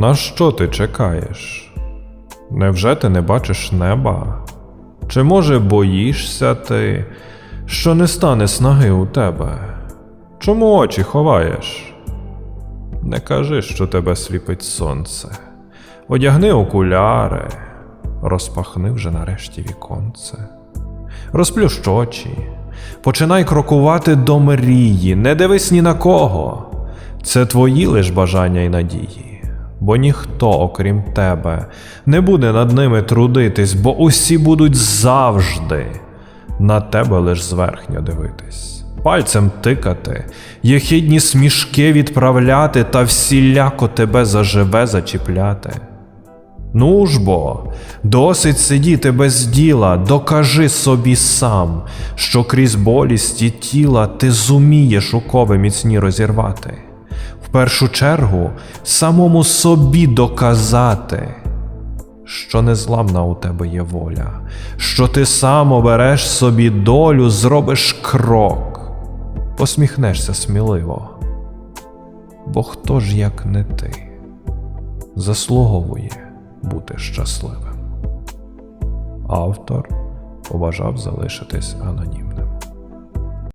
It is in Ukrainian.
На що ти чекаєш? Невже ти не бачиш неба? Чи може боїшся ти, що не стане снаги у тебе? Чому очі ховаєш? Не кажи, що тебе сліпить сонце. Одягни окуляри, розпахни вже нарешті віконце. Розплющ очі, починай крокувати до мрії, не дивись ні на кого. Це твої лиш бажання і надії, бо ніхто, окрім тебе, не буде над ними трудитись, бо усі будуть завжди на тебе лиш зверхньо дивитись, пальцем тикати, єхідні смішки відправляти та всіляко тебе заживе зачіпляти. Ну ж бо, досить сидіти без діла, докажи собі сам, що крізь болісті тіла ти зумієш укови міцні розірвати. Першу чергу самому собі доказати, що незламна у тебе є воля, що ти сам обереш собі долю, зробиш крок, посміхнешся сміливо. Бо хто ж, як не ти, заслуговує бути щасливим. Автор побажав залишитись анонімним.